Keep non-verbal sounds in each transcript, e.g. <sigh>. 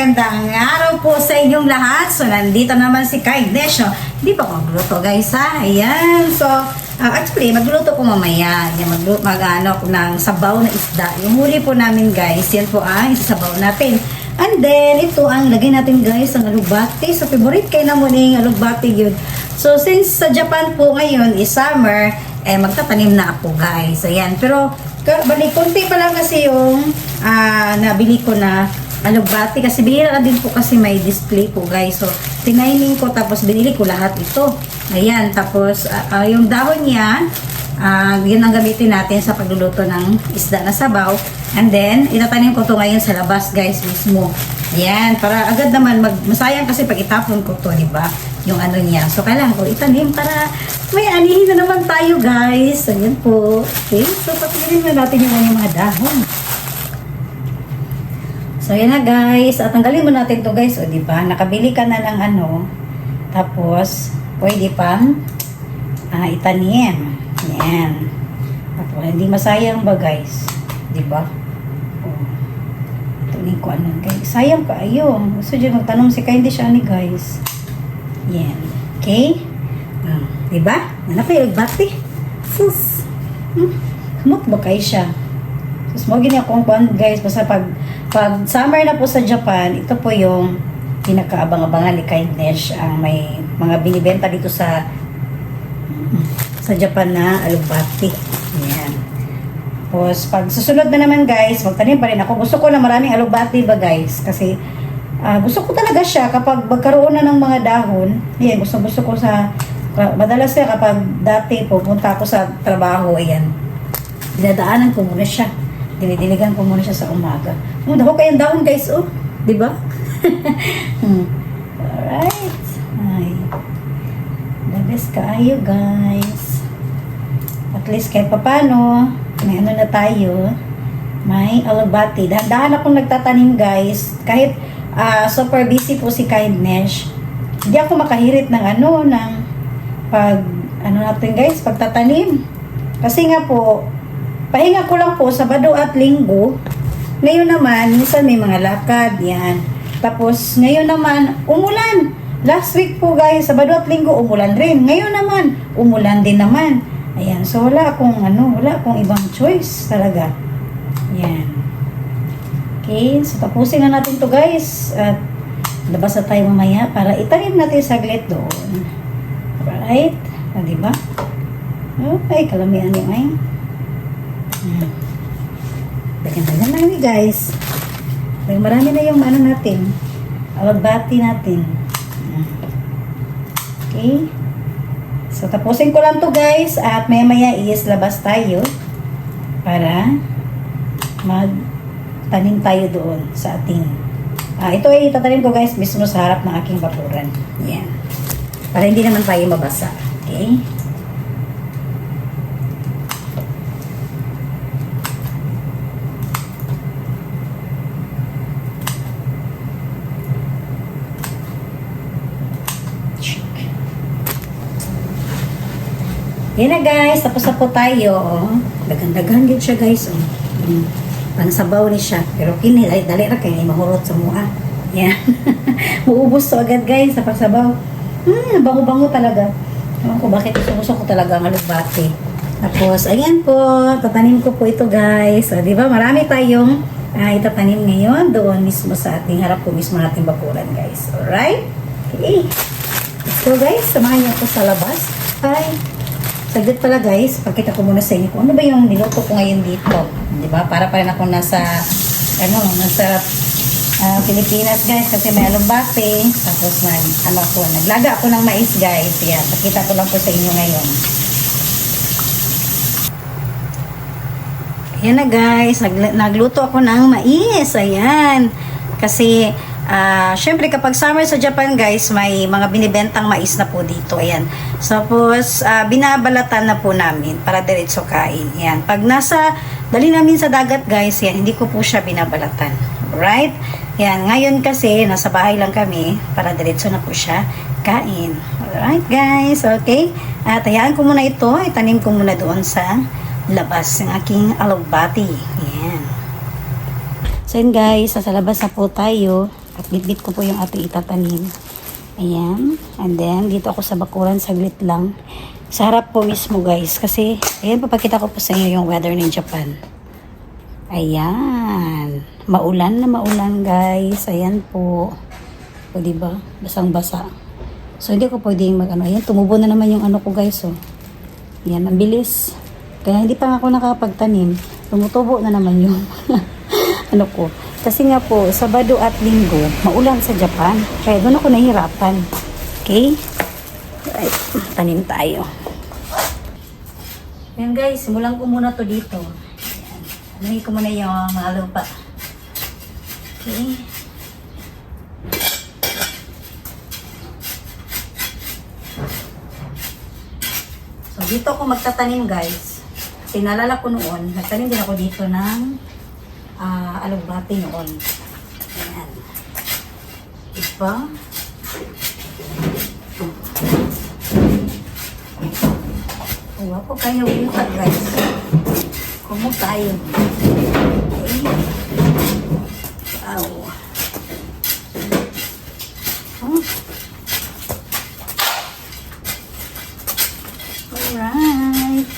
magandang araw po sa inyong lahat. So nandito naman si Kai Desho. Hindi pa magluto guys ha. Ayan, so ah, actually magluto ko mamaya. Yan, magluto, mag ano, ko ng sabaw na isda. Yung huli po namin guys, yan po ang isasabaw natin. And then, ito ang lagay natin guys, ang alugbati. So favorite kayo na muna yung alugbati yun. So since sa Japan po ngayon is summer, eh magtatanim na ako guys. Ayan, pero ka- bali, konti pa lang kasi yung ah, nabili ko na alugbati kasi bihira na din po kasi may display po guys. So, tinaining ko tapos binili ko lahat ito. Ayan, tapos ah, yung dahon niya, ah, yun ang gamitin natin sa pagluluto ng isda na sabaw. And then, itatanim ko to ngayon sa labas guys mismo. Ayan, para agad naman, mag, masayang kasi pag itapon ko to, di ba? Yung ano niya. So, kailangan ko itanim para may anihin na naman tayo guys. Ayan po. Okay, so patigilin na natin yung mga dahon. So, yan na guys. At tanggalin mo natin to guys. O, di ba? Nakabili ka na ng ano. Tapos, pwede pang ah, itanim. Yan. Tapos, hindi masayang ba guys? Di ba? Tuloy ko ano guys. Sayang ka. Ayun. Gusto dyan magtanong si Kay. Hindi siya ni guys. Yan. Okay? Ah, di ba? Ano pa yung bati? Sus. Hmm. Kamot ba kayo siya? Sus, mo gini akong guys. Basta pag, pag summer na po sa Japan, ito po yung pinakaabang-abangan ni Kindness ang may mga binibenta dito sa sa Japan na alugbati. Yan. Tapos, pag susunod na naman guys, magtanim pa rin ako. Gusto ko na maraming alugbati ba guys? Kasi, ah, gusto ko talaga siya kapag magkaroon na ng mga dahon. Yan, gusto gusto ko sa, madalas siya kapag dati pupunta ako sa trabaho, ayan. Dinadaanan ko muna siya. Dinidiligan ko muna siya sa umaga. Oh, dako kayang dahon guys, oh. Di ba? <laughs> hmm. Alright. Ay. The best kaayo guys. At least kahit papano, may ano na tayo, may alabati. Dahan-dahan akong nagtatanim guys. Kahit ah, super busy po si Kindness, hindi ako makahirit ng ano, ng pag, ano natin guys, pagtatanim. Kasi nga po, pahinga ko lang po Sabado at Linggo. Ngayon naman, minsan may mga lakad, yan. Tapos, ngayon naman, umulan. Last week po guys, Sabado at Linggo, umulan rin. Ngayon naman, umulan din naman. Ayan, so wala akong ano, wala akong ibang choice talaga. Yan. Okay, so tapusin na natin to guys. At labas na tayo mamaya para itanim natin saglit doon. Alright? O, diba? Okay, kalamihan niyo ay. Hmm. Dagan-dagan kami guys. Dahil marami na yung ano natin. Alagbati natin. Okay. So, tapusin ko lang to guys. At maya maya is labas tayo. Para magtanim tayo doon sa ating Ah, ito ay tatanim ko guys mismo sa harap ng aking bakuran. Yan. Para hindi naman tayo mabasa. Okay? Yan na guys, tapos na po tayo. Oh. Dagan-dagan din siya guys. Oh. Mm. Pangsabaw ni siya. Pero kini, ay, dali ra kay mahurot sa mua. Yan. <laughs> Muubos to agad guys sa pagsabaw. Hmm, bango-bango talaga. Ewan ko bakit gusto ko talaga ang alugbati. Tapos, ayan po, tatanim ko po ito guys. O, di ba? Marami tayong ah, itatanim ngayon doon mismo sa ating harap po mismo nating bakuran guys. Alright? Okay. So guys, samahan niyo ako sa labas. Hi! Saglit pala guys, pagkita ko muna sa inyo kung ano ba yung niluto ko ngayon dito. Di ba? Para pa rin ako nasa, ano, nasa ah, Pilipinas guys kasi may alumbate. Tapos nag, ano ko, naglaga ako ng mais guys. Yan, pakita ko lang po sa inyo ngayon. Yan na guys, nag, nagluto ako ng mais. Ayan. Kasi, ah, syempre kapag summer sa Japan guys, may mga binibentang mais na po dito. Ayan. Tapos, ah, binabalatan na po namin para diretso kain. Ayan. Pag nasa, dali namin sa dagat guys, yan, hindi ko po siya binabalatan. Right? Yan. Ngayon kasi, nasa bahay lang kami para diretso na po siya kain. Alright guys, okay. At hayaan ko muna ito, itanim ko muna doon sa labas ng aking alugbati. Yan. So guys, nasa labas na po tayo. At bitbit ko po yung ating itatanim. Ayan. And then, dito ako sa bakuran, saglit lang. Sa harap po mismo guys. Kasi, ayan, papakita ko po sa inyo yung weather ng Japan. Ayan. Maulan na maulan guys. Ayan po. O diba? Basang-basa. So, hindi ko pwedeng mag-ano. Ayan, tumubo na naman yung ano ko guys. Oh. Ayan, ang bilis. Kaya hindi pa ako nakapagtanim. Tumutubo na naman yung <laughs> ano ko. Kasi nga po, Sabado at Linggo, maulan sa Japan. Kaya doon ako nahihirapan. Okay? Right, tanim tayo. Ayan guys, simulan ko muna to dito. Anuhin ko muna yung mga lupa. Okay. So, dito ako magtatanim guys. Kasi naalala ko noon, nagtanim din ako dito ng ah alugbati noon. Ayan. Diba? Kuha ko kayo wilka guys. Kumo tayo. Okay. Wow. Oh. Alright.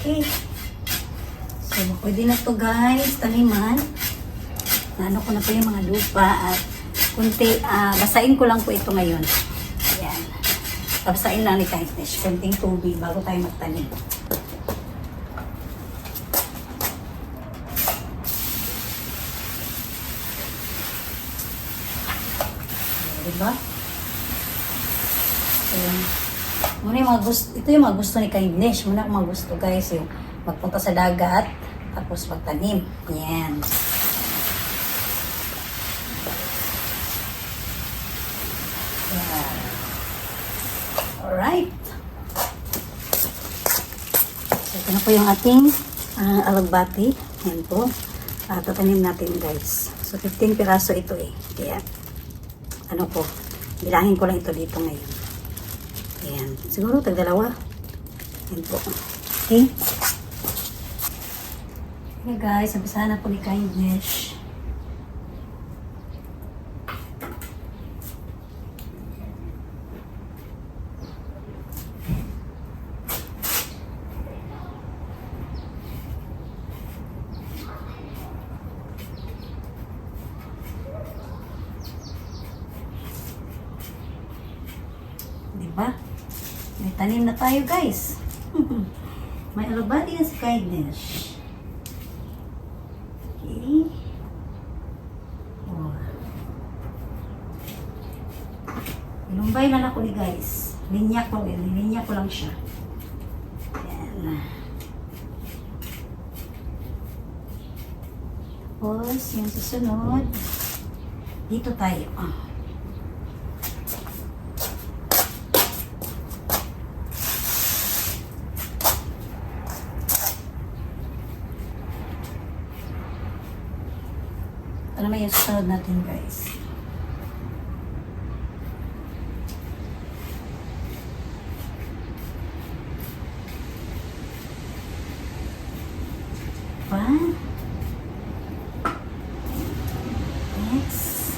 Okay. So, pwede na to guys, taniman. Ano ko na po yung mga lupa at kunti, ah, basain ko lang po ito ngayon. Ayan. Basain lang ni Kindness, kunting tubig bago tayo magtanim. Diba? Ayan. Muna yung mga gusto, ito yung mga gusto ni Kindness. Muna ang mga gusto guys, yung magpunta sa dagat, tapos magtanim. Yan. Yan. Alright. So, ito na po yung ating ah, alagbati. Yan po. Uh, tatanim natin guys. So, 15 piraso ito eh. Kaya, ano po, bilangin ko lang ito dito ngayon. Ayan. Siguro tag dalawa. Ayan po. Okay. Okay guys, sabisahan na po ni Kindness. Diba? May tanim na tayo, guys. <laughs> May alabati na si Kindness. Okay. Oh. Inumbay na lang ko ni guys. Linya ko, linya ko lang siya. Yan. Tapos, yung susunod, dito tayo. Ito naman yung susunod natin, guys. One. Next.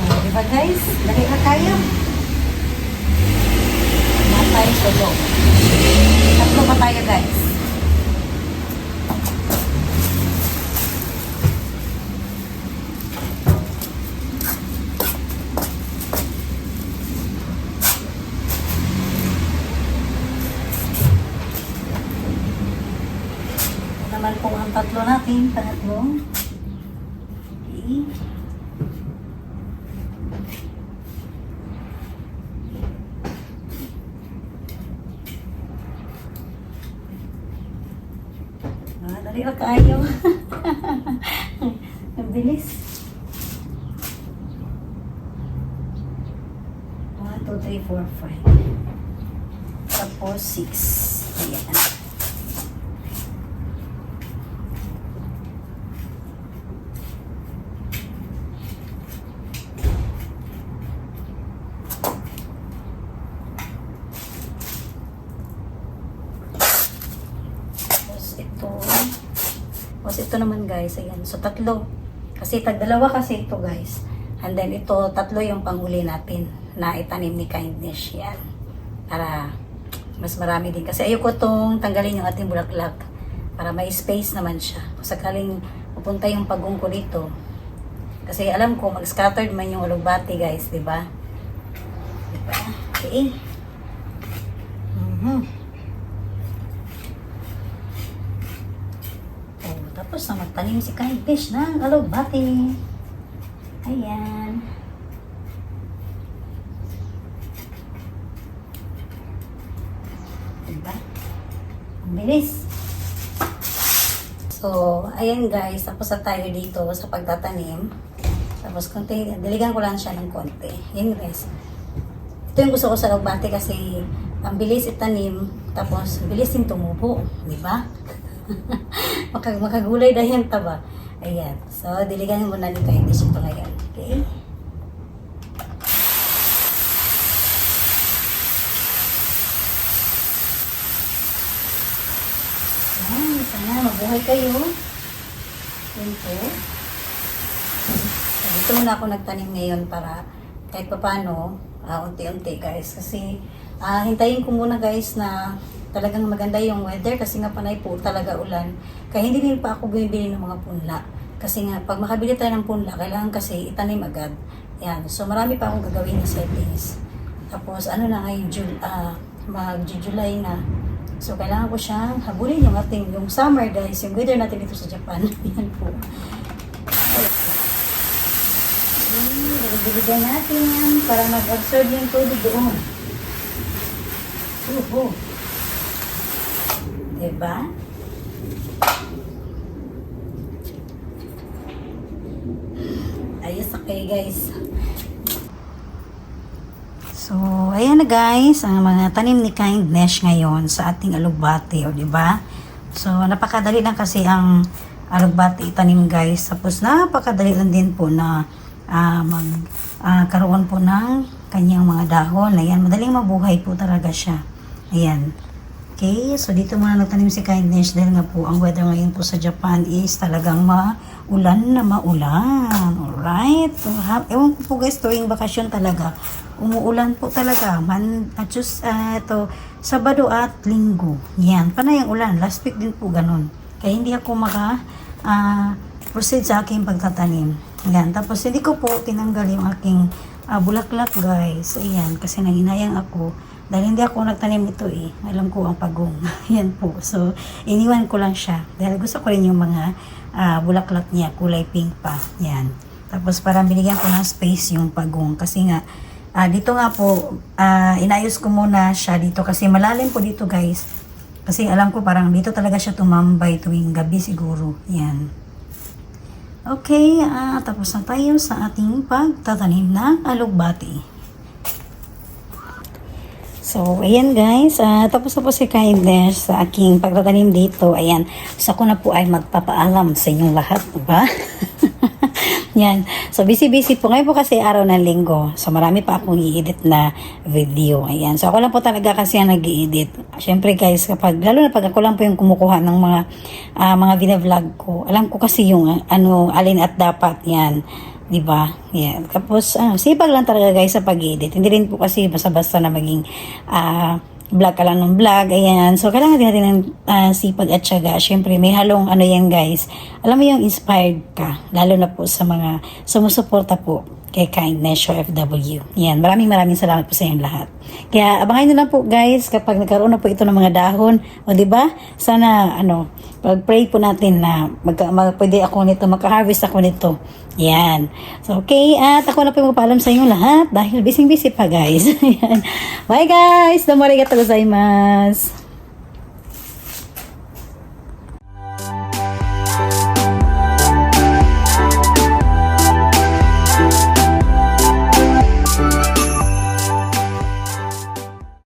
Oh, di ba guys? Dali na tayo. Tayo solo. Tatlo pa tayo guys. ating pangatlo. Okay. Ah, nariyo kayo. <laughs> Ang bilis. 1, 2, 3, 4, 5. Tapos 6. Ayan. Ito naman guys, ayan. So tatlo. Kasi tagdalawa kasi ito guys. And then ito, tatlo yung panghuli natin na itanim ni Kindness. Yan. Para mas marami din. Kasi ayoko tong tanggalin yung ating bulaklak. Para may space naman siya. Kung sakaling pupunta yung pagong ko dito. Kasi alam ko, mag-scattered man yung alugbati guys, di ba? Di ba? Okay. Mhm. Oh, tapos na magtanim si Kindness ng alugbati. Ayan. Diba? Ang bilis. So, ayan guys, tapos na tayo dito sa pagtatanim. Tapos, konti, diligan ko lang siya ng konti. Yan guys. Ito yung gusto ko sa alugbati kasi ang bilis itanim, tapos bilis din tumubo. Di ba? <laughs> Makag makagulay dahil yung taba. Ayan. So, diligan mo na ni Kindness ito ngayon. Okay? Ayan. Sana mabuhay kayo. Yan po. So, dito muna ako nagtanim ngayon para kahit pa paano, ah, unti-unti guys. Kasi ah, hintayin ko muna guys na talagang maganda yung weather kasi nga panay po talaga ulan. Kaya hindi din pa ako bumibili ng mga punla. Kasi nga, pag makabili tayo ng punla, kailangan kasi itanim agad. Yan. So, marami pa akong gagawin na settings. Tapos, ano na ngayon, Jul, ah, mag-July na. So, kailangan ko siyang habulin yung ating, yung summer guys, yung weather natin dito sa Japan. <laughs> Yan po. Bibigyan natin yan para mag-absorb yung tubig doon. Uho. Diba? Ayos, okay guys. So, ayan na guys, ang mga tanim ni Kindness ngayon sa ating alugbati, o di ba? So, napakadali lang kasi ang alugbati itanim guys. Tapos, napakadali lang din po na ah, mag ah, karoon po ng kanyang mga dahon. Ayan, madaling mabuhay po talaga siya. Ayan. Okay, so dito muna nagtanim si Kindness dahil nga po ang weather ngayon po sa Japan is talagang maulan na maulan. Alright? So, ha- ewan ko po guys, tuwing bakasyon talaga, umuulan po talaga. Man, at just, ah, ito, Sabado at Linggo. Yan, panay ang ulan. Last week din po ganun. Kaya hindi ako maka ah, proceed sa aking pagtatanim. Yan, tapos hindi ko po tinanggal yung aking ah, bulaklak guys. Ayan, kasi nanginayang ako. Dahil hindi ako nagtanim nito eh. Alam ko ang pagong. <laughs> Yan po. So, iniwan ko lang siya. Dahil gusto ko rin yung mga ah, bulaklak niya. Kulay pink pa. Yan. Tapos parang binigyan ko ng space yung pagong. Kasi nga, ah, dito nga po, ah, inayos ko muna siya dito. Kasi malalim po dito guys. Kasi alam ko parang dito talaga siya tumambay tuwing gabi siguro. Yan. Okay, ah, tapos na tayo sa ating pagtatanim ng alugbati. So, ayan guys, ah, tapos na po si Kindness sa aking pagtatanim dito. Ayan, so ako na po ay magpapaalam sa inyong lahat, ba? <laughs> Yan. So, busy-busy po. Ngayon po kasi araw ng linggo. So, marami pa akong i-edit na video. Ayan. So, ako lang po talaga kasi ang nag edit Siyempre guys, kapag, lalo na pag ako lang po yung kumukuha ng mga, ah, mga vlog ko. Alam ko kasi yung, ano, alin at dapat. Yan. Di ba? Yan. Tapos, ah, sipag lang talaga guys sa pag-edit. Hindi rin po kasi basta-basta na maging, ah, vlog ka lang ng vlog, ayan. So, kailangan din natin ng ah, sipag at syaga. Siyempre, may halong ano yan, guys. Alam mo yung inspired ka, lalo na po sa mga sumusuporta po kay Kindness Show FW. Yan, maraming maraming salamat po sa inyong lahat. Kaya, abangan nyo lang po, guys, kapag nagkaroon na po ito ng mga dahon. O, ba? Sana, ano, pag-pray po natin na magka, mag, pwede ako nito, magka-harvest ako nito. Yan. So, okay. At ako na po yung magpaalam sa inyo lahat dahil busy-busy pa, guys. <laughs> Bye, guys! Domo arigatou gozaimasu.